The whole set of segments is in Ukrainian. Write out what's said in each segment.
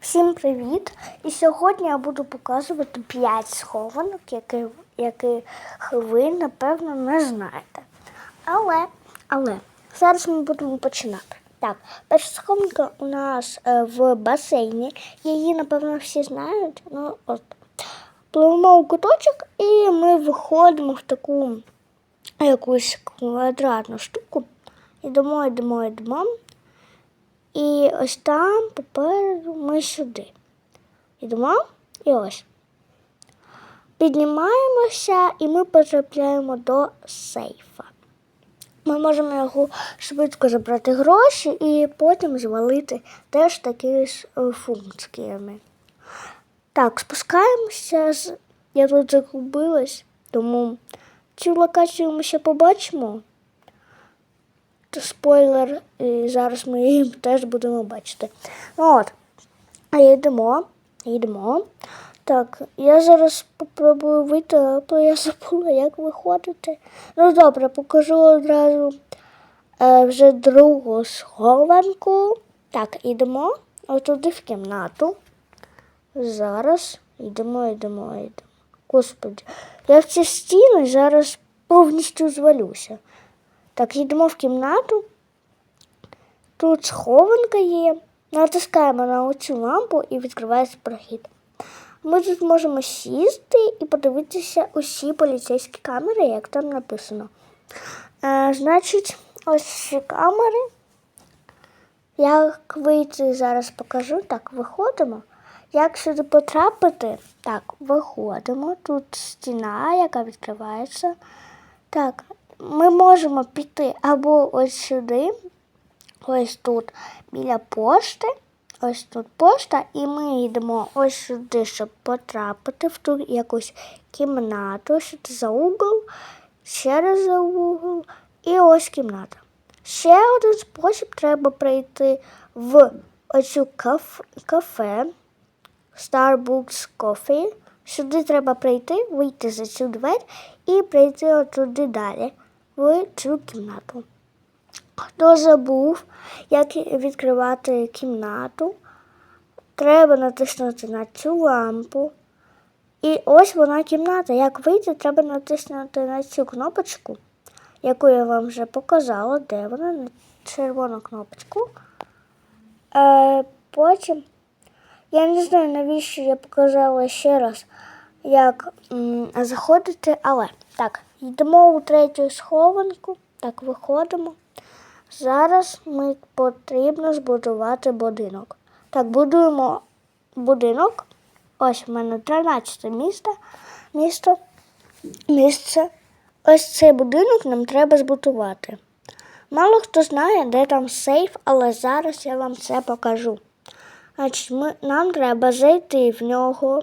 Всім привіт! І сьогодні я буду показувати 5 схованок, які, яких ви, напевно, не знаєте. Але, але зараз ми будемо починати. Так, перша схованка у нас е, в басейні. Її, напевно, всі знають. Ну, от. Пливемо у куточок і ми виходимо в таку якусь квадратну штуку. Йдемо, йдемо, йдемо. І ось там попереду ми сюди. Йдемо і ось. Піднімаємося і ми потрапляємо до сейфа. Ми можемо його швидко забрати гроші і потім звалити теж такі ж е, функціями. Так, спускаємося. з- Я тут загубилась, тому цю локацію ми ще побачимо. То спойлер, і зараз ми її теж будемо бачити. Ну От. А йдемо, йдемо. Так, я зараз попробую вийти, але я забула, як виходити. Ну добре, покажу одразу е, вже другу схованку. Так, йдемо отуди в кімнату. Зараз йдемо, йдемо, йдемо. Господи, я в ці стіни зараз повністю звалюся. Так, йдемо в кімнату. Тут схованка є. Натискаємо на оцю лампу і відкривається прохід. Ми тут можемо сісти і подивитися усі поліцейські камери, як там написано. Е, значить, ось ці камери. Як вийти зараз покажу. Так, виходимо. Як сюди потрапити? Так, виходимо. Тут стіна, яка відкривається. Так, ми можемо піти або ось сюди, ось тут біля пошти. Ось тут пошта, і ми йдемо ось сюди, щоб потрапити в ту якусь кімнату, сюди за угол, ще раз за угол, і ось кімната. Ще один спосіб треба прийти в оцю каф, кафе Starbucks Coffee. Сюди треба прийти, вийти за цю двері і прийти отуди далі, в цю кімнату. Хто забув, як відкривати кімнату, треба натиснути на цю лампу. І ось вона кімната. Як вийти, треба натиснути на цю кнопочку, яку я вам вже показала, де вона, на червону кнопочку. Е, потім, я не знаю, навіщо я показала ще раз, як м, заходити, але так, йдемо у третю схованку, так, виходимо. Зараз ми потрібно збудувати будинок. Так, будуємо будинок. Ось в мене 13 місто. місто. Місце. Ось цей будинок нам треба збудувати. Мало хто знає, де там сейф, але зараз я вам це покажу. Значить, ми, нам треба зайти в нього,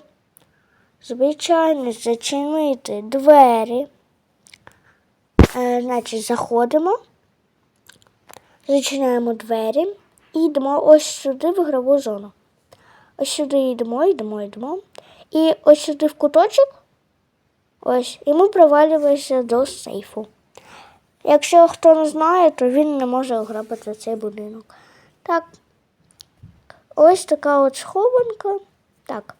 звичайно, зачинити двері. Е, значить, заходимо. Зачиняємо двері і йдемо ось сюди в ігрову зону. Ось сюди йдемо, йдемо, йдемо. І ось сюди в куточок. Ось, і ми провалюємося до сейфу. Якщо хто не знає, то він не може ограбити цей будинок. Так. Ось така от схованка. Так.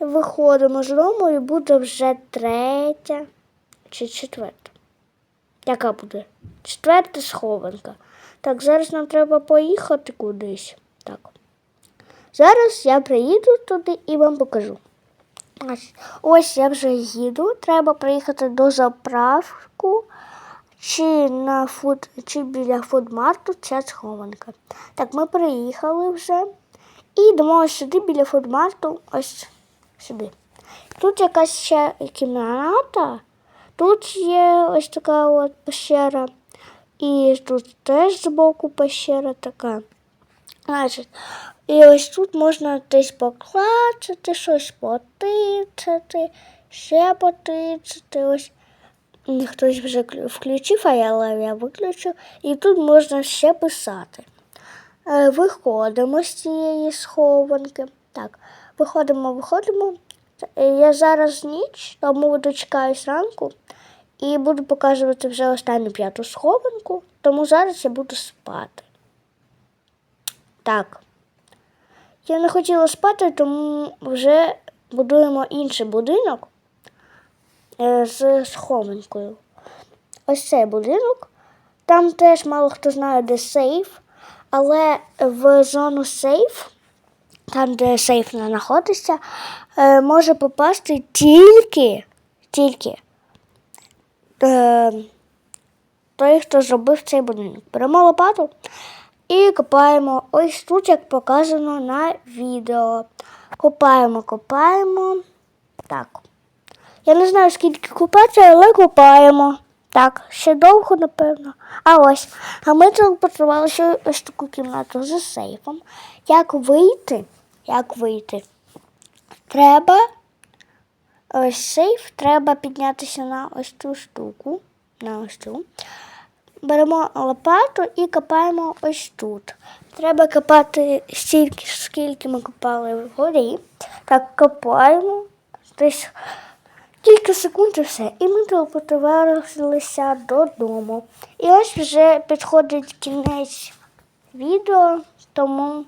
Виходимо з дому і буде вже третя чи четверта. Яка буде? Четверта схованка. Так, зараз нам треба поїхати кудись. Так. Зараз я приїду туди і вам покажу. Ось, я вже їду. Треба приїхати до заправку чи на фуд, чи біля фудмарту ця схованка. Так, ми приїхали вже. І йдемо сюди біля фудмарту, ось сюди. Тут якась ще кімната. Тут є ось така от пещера. І тут теж збоку пещера така. Значить, і ось тут можна десь поклацати, щось потицяти, ще потицяти. Ось хтось вже включив, а я, я виключу. І тут можна ще писати. Е, Виходимо з цієї схованки. Так, виходимо, виходимо. Е, Я зараз ніч, тому дочекаюсь ранку і буду показувати вже останню п'яту схованку, тому зараз я буду спати. Так. Я не хотіла спати, тому вже будуємо інший будинок е, з схованкою. Ось цей будинок. Там теж мало хто знає, де сейф, але в зону сейф, там, де сейф не знаходиться, е, може попасти тільки, тільки е, той, хто зробив цей будинок. Беремо лопату і копаємо ось тут, як показано на відео. Копаємо, копаємо. Так. Я не знаю, скільки купати, але купаємо. Так, ще довго, напевно. А ось. А ми телепортували ще ось таку кімнату з сейфом. Як вийти? Як вийти? Треба ось сейф, треба піднятися на ось цю штуку. На ось цю. Беремо лопату і копаємо ось тут. Треба копати стільки, скільки ми копали вгорі. Так, копаємо. Десь кілька секунд і все. І ми телепортувалися додому. І ось вже підходить кінець відео, тому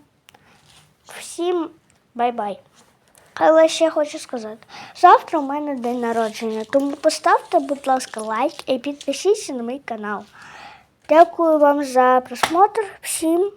всім бай-бай. Але ще хочу сказати, завтра у мене день народження, тому поставте, будь ласка, лайк і підпишіться на мій канал. Дякую вам за просмотр. Всім